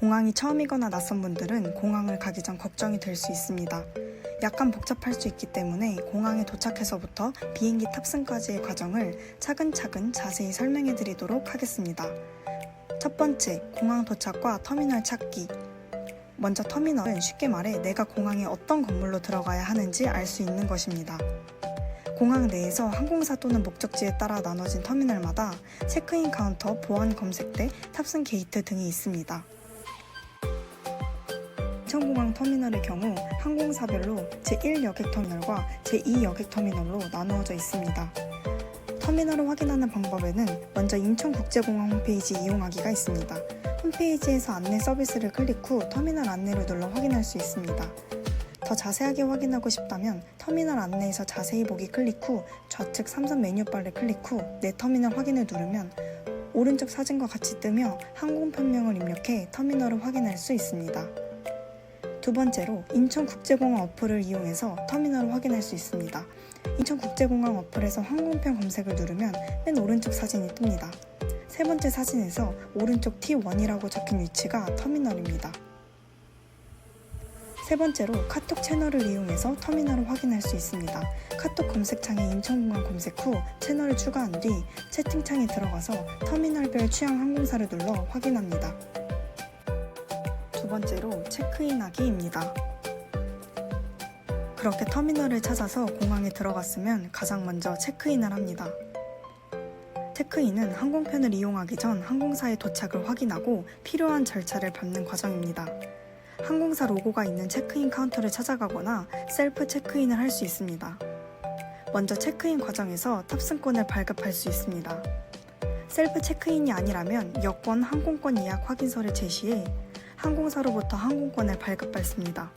공항이 처음이거나 낯선 분들은 공항을 가기 전 걱정이 될 수 있습니다. 약간 복잡할 수 있기 때문에 공항에 도착해서부터 비행기 탑승까지의 과정을 차근차근 자세히 설명해 드리도록 하겠습니다. 첫 번째, 공항 도착과 터미널 찾기. 먼저 터미널은 쉽게 말해 내가 공항에 어떤 건물로 들어가야 하는지 알 수 있는 것입니다. 공항 내에서 항공사 또는 목적지에 따라 나눠진 터미널마다 체크인 카운터, 보안 검색대, 탑승 게이트 등이 있습니다. 인천공항 터미널의 경우 항공사별로 제1 여객 터미널과 제2 여객 터미널로 나누어져 있습니다. 터미널을 확인하는 방법에는 먼저 인천국제공항 홈페이지 이용하기가 있습니다. 홈페이지에서 안내 서비스를 클릭 후 터미널 안내를 눌러 확인할 수 있습니다. 더 자세하게 확인하고 싶다면 터미널 안내에서 자세히 보기 클릭 후 좌측 삼선 메뉴바를 클릭 후 내 터미널 확인을 누르면 오른쪽 사진과 같이 뜨며 항공 편명을 입력해 터미널을 확인할 수 있습니다. 두 번째로 인천국제공항 어플을 이용해서 터미널을 확인할 수 있습니다. 인천국제공항 어플에서 항공편 검색을 누르면 맨 오른쪽 사진이 뜹니다. 세 번째 사진에서 오른쪽 T1이라고 적힌 위치가 터미널입니다. 세 번째로 카톡 채널을 이용해서 터미널을 확인할 수 있습니다. 카톡 검색창에 인천공항 검색 후 채널을 추가한 뒤 채팅창에 들어가서 터미널별 취향 항공사를 눌러 확인합니다. 두 번째로 체크인하기입니다. 그렇게 터미널을 찾아서 공항에 들어갔으면 가장 먼저 체크인을 합니다. 체크인은 항공편을 이용하기 전 항공사의 도착을 확인하고 필요한 절차를 밟는 과정입니다. 항공사 로고가 있는 체크인 카운터를 찾아가거나 셀프 체크인을 할 수 있습니다. 먼저 체크인 과정에서 탑승권을 발급할 수 있습니다. 셀프 체크인이 아니라면 여권 항공권 예약 확인서를 제시해 항공사로부터 항공권을 발급받습니다.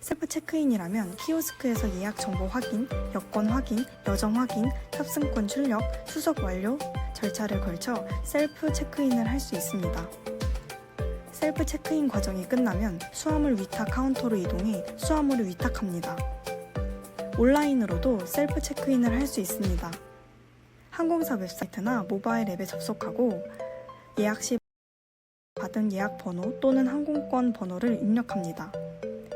셀프 체크인이라면 키오스크에서 예약 정보 확인, 여권 확인, 여정 확인, 탑승권 출력, 수속 완료 절차를 걸쳐 셀프 체크인을 할 수 있습니다. 셀프 체크인 과정이 끝나면 수화물 위탁 카운터로 이동해 수화물을 위탁합니다. 온라인으로도 셀프 체크인을 할 수 있습니다. 항공사 웹사이트나 모바일 앱에 접속하고 예약 시 받은 예약 번호 또는 항공권 번호를 입력합니다.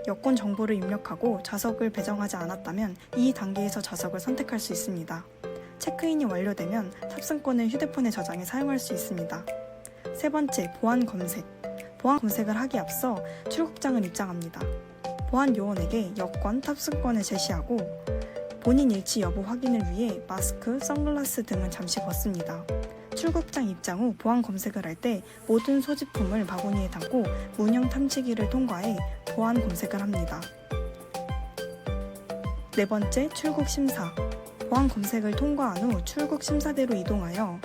여권 정보를 입력하고 좌석을 배정하지 않았다면 이 단계에서 좌석을 선택할 수 있습니다. 체크인이 완료되면 탑승권을 휴대폰에 저장해 사용할 수 있습니다. 세 번째, 보안 검색. 보안 검색을 하기 앞서 출국장을 입장합니다. 보안 요원에게 여권, 탑승권을 제시하고 본인 일치 여부 확인을 위해 마스크, 선글라스 등은 잠시 벗습니다. 출국장 입장 후 보안 검색을 할 때 모든 소지품을 바구니에 담고 문형 탐지기를 통과해 보안 검색을 합니다. 네 번째, 출국 심사. 보안 검색을 통과한 후 출국 심사대로 이동하여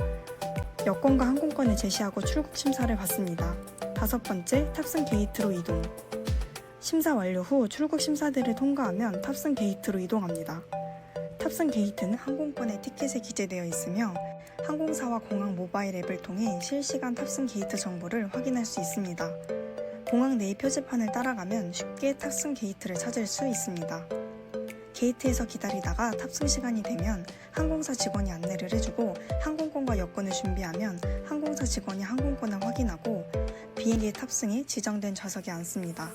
여권과 항공권을 제시하고 출국 심사를 받습니다. 다섯 번째, 탑승 게이트로 이동. 심사 완료 후 출국 심사대를 통과하면 탑승 게이트로 이동합니다. 탑승 게이트는 항공권의 티켓에 기재되어 있으며 항공사와 공항 모바일 앱을 통해 실시간 탑승 게이트 정보를 확인할 수 있습니다. 공항 내의 표지판을 따라가면 쉽게 탑승 게이트를 찾을 수 있습니다. 게이트에서 기다리다가 탑승 시간이 되면 항공사 직원이 안내를 해주고 항공권과 여권을 준비하면 항공사 직원이 항공권을 확인하고 비행기에 탑승해 지정된 좌석에 앉습니다.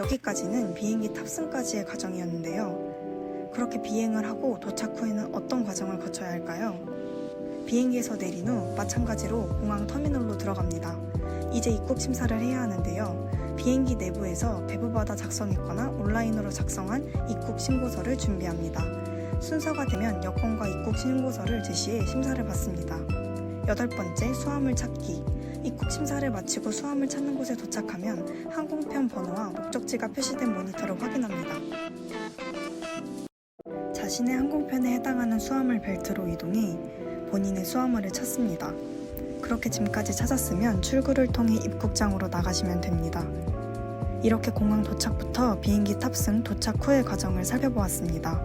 여기까지는 비행기 탑승까지의 과정이었는데요. 그렇게 비행을 하고 도착 후에는 어떤 과정을 거쳐야 할까요? 비행기에서 내린 후 마찬가지로 공항 터미널로 들어갑니다. 이제 입국 심사를 해야 하는데요. 비행기 내부에서 배부받아 작성했거나 온라인으로 작성한 입국 신고서를 준비합니다. 순서가 되면 여권과 입국 신고서를 제시해 심사를 받습니다. 여덟 번째, 수화물 찾기. 입국 심사를 마치고 수화물 찾는 곳에 도착하면 항공편 번호와 목적지가 표시된 모니터를 확인합니다. 자신의 항공편에 해당하는 수화물 벨트로 이동해 본인의 수화물을 찾습니다. 그렇게 짐까지 찾았으면 출구를 통해 입국장으로 나가시면 됩니다. 이렇게 공항 도착부터 비행기 탑승, 도착 후의 과정을 살펴보았습니다.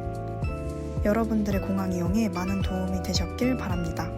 여러분들의 공항 이용에 많은 도움이 되셨길 바랍니다.